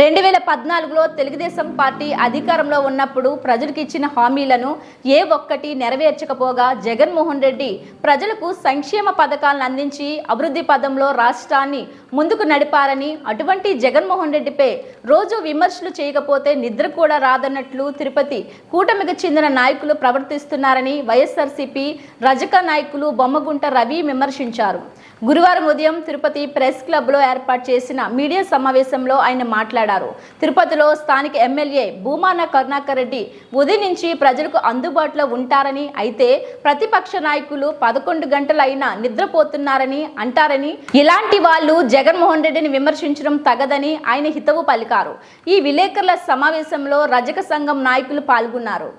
రెండు వేల పద్నాలుగులో తెలుగుదేశం పార్టీ అధికారంలో ఉన్నప్పుడు ప్రజలకు ఇచ్చిన హామీలను ఏ ఒక్కటి నెరవేర్చకపోగా జగన్మోహన్ రెడ్డి ప్రజలకు సంక్షేమ పథకాలను అందించి అభివృద్ధి పదంలో రాష్ట్రాన్ని ముందుకు నడిపారని అటువంటి జగన్మోహన్ రెడ్డిపై రోజు విమర్శలు చేయకపోతే నిద్ర కూడా రాదన్నట్లు తిరుపతి కూటమికి చెందిన నాయకులు ప్రవర్తిస్తున్నారని వైఎస్ఆర్సీపీ రజక నాయకులు బొమ్మగుంట రవి విమర్శించారు. గురువారం ఉదయం తిరుపతి ప్రెస్ క్లబ్లో ఏర్పాటు చేసిన మీడియా సమావేశంలో ఆయన మాట్లాడారు. తిరుపతిలో స్థానిక ఎమ్మెల్యే భూమాన కరుణాకర్ రెడ్డి ఉదయం నుంచి ప్రజలకు అందుబాటులో ఉంటారని అయితే ప్రతిపక్ష నాయకులు పదకొండు గంటలైనా నిద్రపోతున్నారని అంటారని ఇలాంటి వాళ్ళు జగన్మోహన్ రెడ్డిని విమర్శించడం తగదని ఆయన హితవు పలికారు. ఈ విలేకరుల సమావేశంలో రజక సంఘం నాయకులు పాల్గొన్నారు.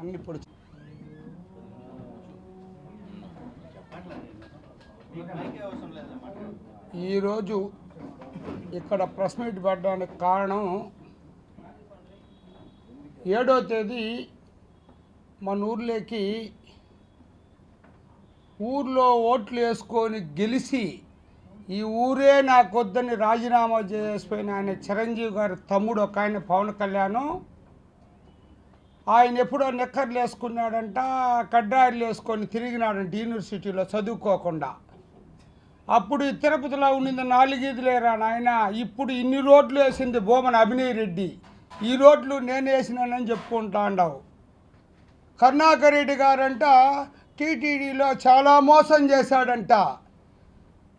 అన్ని ఇప్పుడు ఈరోజు ఇక్కడ ప్రెస్ మీట్ పెట్టడానికి కారణం ఏడో తేదీ మన ఊర్లోకి ఊర్లో ఓట్లు వేసుకొని గెలిచి ఈ ఊరే నాకొద్దని రాజీనామా చేసిపోయిన ఆయన చిరంజీవి గారి తమ్ముడు ఒక ఆయన పవన్ కళ్యాణ్. ఆయన ఎప్పుడో నిక్కర్లు వేసుకున్నాడంట కడ్డాయిలు వేసుకొని తిరిగినాడంట యూనివర్సిటీలో చదువుకోకుండా. అప్పుడు తిరుపతిలో ఉండింది నాలుగీదులేరా నాయన. ఇప్పుడు ఇన్ని రోడ్లు వేసింది బోమన అభినయ్ రెడ్డి. ఈ రోడ్లు నేను వేసినానని చెప్పుకుంటా ఉండవు కరుణాకర్ రెడ్డి గారంట టీటీడీలో చాలా మోసం చేశాడంట.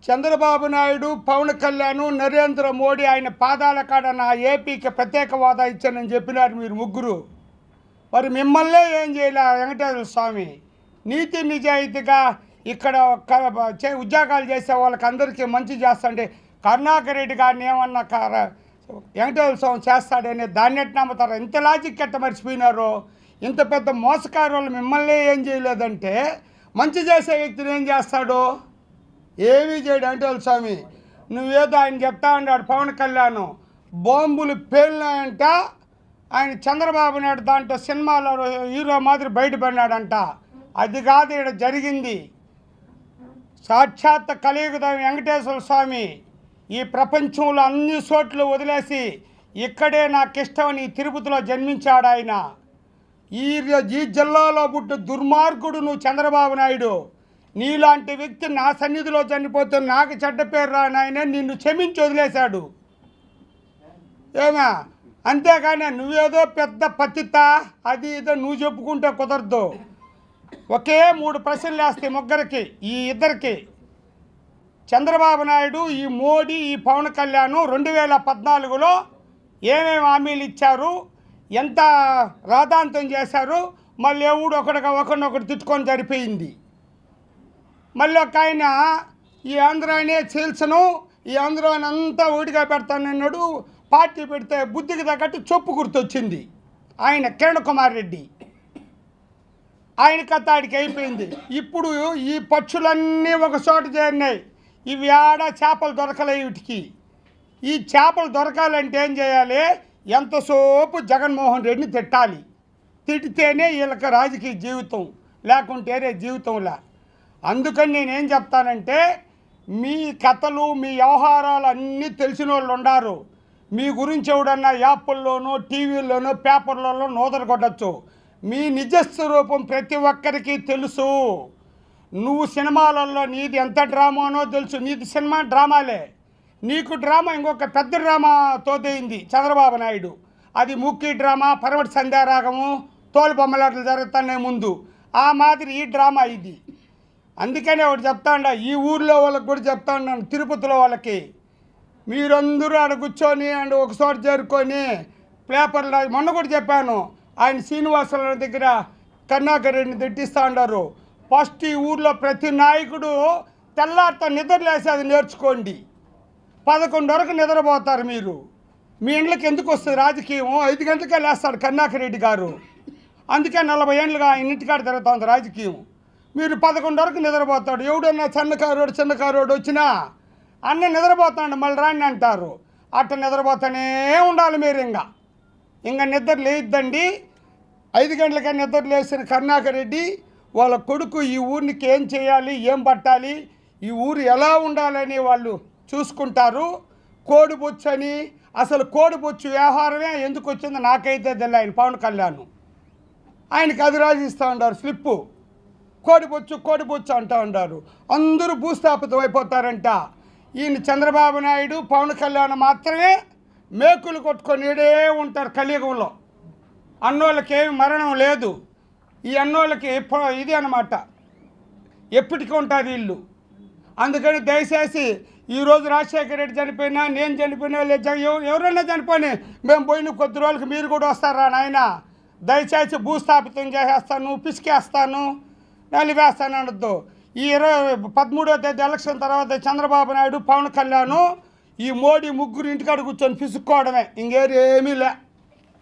చంద్రబాబు నాయుడు పవన్ కళ్యాణ్ నరేంద్ర మోడీ ఆయన పాదాల కాడ నా ఏపీకి ప్రత్యేక హోదా ఇచ్చానని చెప్పినారు మీరు ముగ్గురు. మరి మిమ్మల్నే ఏం చేయలే వెంకటేశ్వర స్వామి. నీతి నిజాయితీగా ఇక్కడ చే- ఉద్యోగాలు చేసే వాళ్ళకి అందరికీ మంచి చేస్తుంటే కరుణాకర్ రెడ్డి గారిని ఏమన్నా వెంకటేశ్వర స్వామి చేస్తాడని దాన్ని నమ్ముతారు? ఇంత లాజిక్ ఎట్ట మర్చిపోయినారు? ఇంత పెద్ద మోసకారులు మిమ్మల్ని ఏం చేయలేదంటే మంచి చేసే వ్యక్తిని ఏం చేస్తాడు? ఏమీ చేయడు వెంకటేశ్వర స్వామి. నువ్వేదో ఆయన చెప్తా ఉన్నాడు పవన్ కళ్యాణ్. బాంబులు పేలినాయంట. ఆయన చంద్రబాబు నాయుడు దాంట్లో సినిమాలో హీరో మాదిరి బయటపడినాడంట. అది కాదు ఇక్కడ జరిగింది. సాక్షాత్ కలియుగ వెంకటేశ్వర స్వామి ఈ ప్రపంచంలో అన్ని చోట్లు వదిలేసి ఇక్కడే నాకు ఇష్టమని తిరుపతిలో జన్మించాడు ఆయన. ఈ ఈ జిల్లాలో పుట్టు దుర్మార్గుడు నువ్వు చంద్రబాబు నాయుడు. నీలాంటి వ్యక్తి నా సన్నిధిలో చనిపోతే నాకు చెడ్డ పేరు రానాయన నిన్ను క్షమించి వదిలేశాడు. ఏమా? అంతేగానే నువ్వేదో పెద్ద పతిత అది ఇదో నువ్వు చెప్పుకుంటే కుదరదు. ఒకే మూడు ప్రశ్నలు వేస్తే ముగ్గురికి ఈ ఇద్దరికి. చంద్రబాబు నాయుడు ఈ మోడీ ఈ పవన్ కళ్యాణ్ రెండు వేల పద్నాలుగులో ఏమేమి హామీలు ఇచ్చారు ఎంత రాధాంతం చేశారు మళ్ళీ ఎవడు ఒకటిగా ఒకరినొకటి తిట్టుకొని సరిపోయింది మళ్ళీ ఒక ఆయన ఈ ఆంధ్రానే చీల్చను ఈ ఆంధ్రాని అంతా ఓడిగా పెడతానన్నాడు పార్టీ పెడితే బుద్ధికి తగ్గట్టు చొప్పు గుర్తొచ్చింది. ఆయన కిరణ్ కుమార్ రెడ్డి. ఆయన కథ ఆడికి అయిపోయింది. ఇప్పుడు ఈ పక్షులన్నీ ఒక చోట చేరినాయి. ఇవి ఆడ చేపలు దొరకలే వీటికి. ఈ చేపలు దొరకాలంటే ఏం చేయాలి? ఎంతసేపు జగన్మోహన్ రెడ్డిని తిట్టాలి. తిట్టితేనే వీళ్ళకి రాజకీయ జీవితం లేకుంటేనే జీవితంలా. అందుకని నేనేం చెప్తానంటే మీ కథలు మీ వ్యవహారాలు అన్నీ తెలిసిన వాళ్ళు ఉండారు. మీ గురించి ఎవడన్నా యాప్ల్లోనో టీవీల్లోనో పేపర్లలో నోదలు కొట్టచ్చు మీ నిజస్వరూపం ప్రతి ఒక్కరికి తెలుసు. నువ్వు సినిమాలలో నీది ఎంత డ్రామానో తెలుసు. నీది సినిమా డ్రామాలే. నీకు డ్రామా ఇంకొక పెద్ద డ్రామా తోదైంది చంద్రబాబు నాయుడు. అది ముక్కి డ్రామా పరమటి సంధ్యారాగము తోలు బొమ్మలాటలు జరుగుతున్నాయి ముందు. ఆ మాదిరి ఈ డ్రామా ఇది. అందుకనే ఒకటి చెప్తాండ ఈ ఊర్లో వాళ్ళకి కూడా చెప్తా ఉన్నాను తిరుపతిలో వాళ్ళకి. మీరందరూ ఆడ కూర్చొని అండ్ ఒక చోట చేరుకొని పేపర్లో మొన్న కూడా చెప్పాను ఆయన శ్రీనివాసరావు దగ్గర కరుణాకర్ రెడ్డిని ఉన్నారు. ఫస్ట్ ఈ ఊర్లో ప్రతి నాయకుడు తెల్లారితో అది నేర్చుకోండి. పదకొండు వరకు నిద్రపోతారు మీరు. మీ ఇండ్లకి ఎందుకు వస్తుంది రాజకీయం? ఐదు గంటలకే లేస్తాడు కరుణాకర్ రెడ్డి గారు. అందుకే నలభై ఏళ్ళుగా ఆయన ఇంటికాడ తిరుగుతుంది రాజకీయం. మీరు పదకొండు వరకు నిద్రపోతాడు. ఎవడన్నా చిన్న కారోడు వచ్చినా అన్న నిద్రపోతాడు మళ్ళీ రాండి అంటారు. అట్ట నిద్రపోతానే ఉండాలి మీరు ఇంకా. ఇంకా నిద్ర లేద్దండి ఐదు గంటలకే నిద్ర లేచిన కరుణాకర్ రెడ్డి వాళ్ళ కొడుకు ఈ ఊరికి ఏం చేయాలి ఏం పట్టాలి ఈ ఊరు ఎలా ఉండాలని వాళ్ళు చూసుకుంటారు. కోడిబొచ్చని అసలు కోడిబొచ్చు వ్యవహారమే ఎందుకు వచ్చిందో నాకైతే తెలియదు ఆయన పవన్ కళ్యాణ్. ఆయనకి అది రాసిస్తూ ఉంటారు స్లిప్పు. కోడిబొచ్చు కోడిబొచ్చు అంటూ ఉంటారు అందరూ భూస్థాపితం అయిపోతారంట. ఈయన చంద్రబాబు నాయుడు పవన్ కళ్యాణ్ మాత్రమే మేకులు కొట్టుకొని ఉంటారు కలియుగంలో. అన్నోళ్ళకి ఏమి మరణం లేదు. ఈ అన్నోళ్ళకి ఎప్ప- ఇది అన్నమాట. ఎప్పటికీ ఉంటారు వీళ్ళు. అందుకని దయచేసి ఈరోజు రాజశేఖర రెడ్డి చనిపోయినా నేను చనిపోయినా లేదు ఎవరైనా చనిపోయినా మేము పోయిన కొద్ది రోజులకి మీరు కూడా వస్తారా నాయన? దయచేసి భూస్థాపితం చేసేస్తాను పిసికేస్తాను నలివేస్తాను అనొద్దు ఈ ఇరవై పదమూడో తేదీ ఎలక్షన్ తర్వాత చంద్రబాబు నాయుడు పవన్ కళ్యాణ్ ఈ మోడీ ముగ్గురు ఇంటికాడ కూర్చొని పిసుక్కోవడమే. ఇంకేమీ లే.